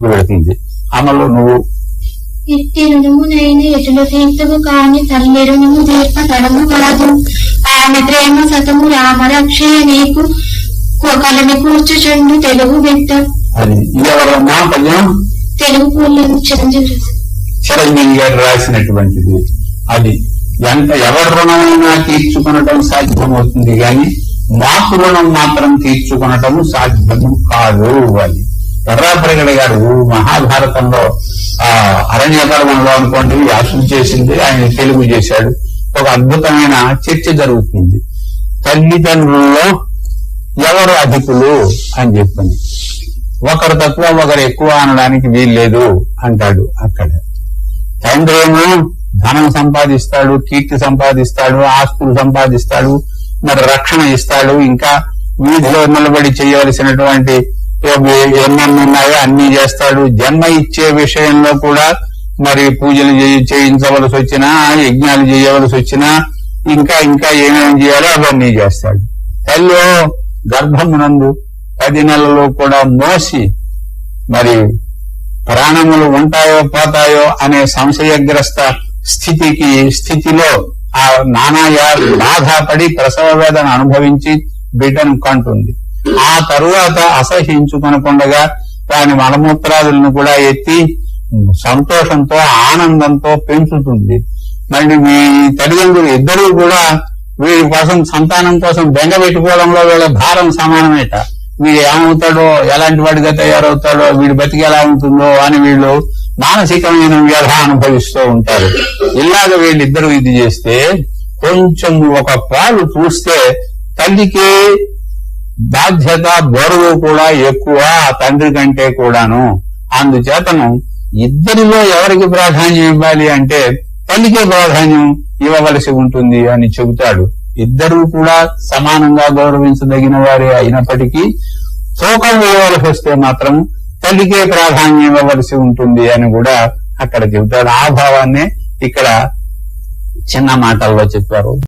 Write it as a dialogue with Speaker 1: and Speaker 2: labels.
Speaker 1: పెడుతుంది. అమలు నువ్వు
Speaker 2: ఎటుల కాని తడము ఆమె ప్రేమ సతము రామరక్షయ నీకు కూర్చుచుండు తెలుగు బిడ్డ
Speaker 1: అది ఎవరన్నా పద్యం
Speaker 2: తెలుగు చిరంజీవి
Speaker 1: గారు. రాసినటువంటిది. అది ఎంత ఎవరి రుణమైనా తీర్చుకొనటం సాధ్యమవుతుంది కానీ మాకు రుణం మాత్రం తీర్చుకొనటం సాధ్యము కాదు అని ఎర్రాప్రగడ గారు మహాభారతంలో ఆ అరణ్యకర్మంలో అనుకోండి వ్యాసం చేసింది ఆయన తెలుగు చేశాడు. ఒక అద్భుతమైన చర్చ జరుగుతుంది. తల్లిదండ్రుల్లో ఎవరు అధికులు అని చెప్పింది ఒకరు తక్కువ ఒకరు ఎక్కువ అనడానికి వీల్లేదు అంటాడు అక్కడ. తండ్రి ఏమో ధనం సంపాదిస్తాడు కీర్తి సంపాదిస్తాడు ఆస్తులు సంపాదిస్తాడు మరి రక్షణ ఇస్తాడు ఇంకా వీధిలో నిలబడి చేయవలసినటువంటి ఎన్నెన్ని ఉన్నాయో అన్ని చేస్తాడు. జన్మ ఇచ్చే విషయంలో కూడా మరి పూజలు చేయించవలసి వచ్చినా యజ్ఞాలు చేయవలసి వచ్చినా ఇంకా ఇంకా ఏమేమి చేయాలో అవన్నీ చేస్తాడు. తల్లిలో గర్భమునందు పది నెలలు కూడా మోసి మరి ప్రాణములు ఉంటాయో పోతాయో అనే సంశయగ్రస్త స్థితికి స్థితిలో ఆ నానాయా బాధపడి ప్రసవ వేదన అనుభవించి బిడ్డను కంటుంది. ఆ తరువాత అసహించుకొనకుండగా దాని మలమూత్రాదులను కూడా ఎత్తి సంతోషంతో ఆనందంతో పెంచుతుంది. మళ్ళీ మీ తల్లిదండ్రులు ఇద్దరూ కూడా వీడి కోసం సంతానం కోసం బెంగ పెట్టుకోవడంలో వీళ్ళ భారం సమానమేట. వీడు ఏమవుతాడో ఎలాంటి వాడిగా తయారవుతాడో వీడి బతికి ఎలా ఉంటుందో అని వీళ్ళు మానసికమైన వ్యధ అనుభవిస్తూ ఉంటారు. ఇలాగ వీళ్ళిద్దరూ ఇది చేస్తే కొంచెం ఒక పాలు చూస్తే తల్లికి బాధ్యత బరువు కూడా ఎక్కువ ఆ తండ్రి కంటే కూడాను. అందుచేతను ఇద్దరిలో ఎవరికి ప్రాధాన్యం ఇవ్వాలి అంటే తల్లికే ప్రాధాన్యం ఇవ్వవలసి ఉంటుంది అని చెబుతాడు. ఇద్దరు కూడా సమానంగా గౌరవించదగిన వారే అయినప్పటికీ తూకం ఇవ్వవలసి వస్తే మాత్రం తల్లికే ప్రాధాన్యం ఇవ్వవలసి ఉంటుంది అని కూడా అక్కడ చెబుతాడు. ఆ భావాన్నే ఇక్కడ చిన్న మాటల్లో చెప్పారు.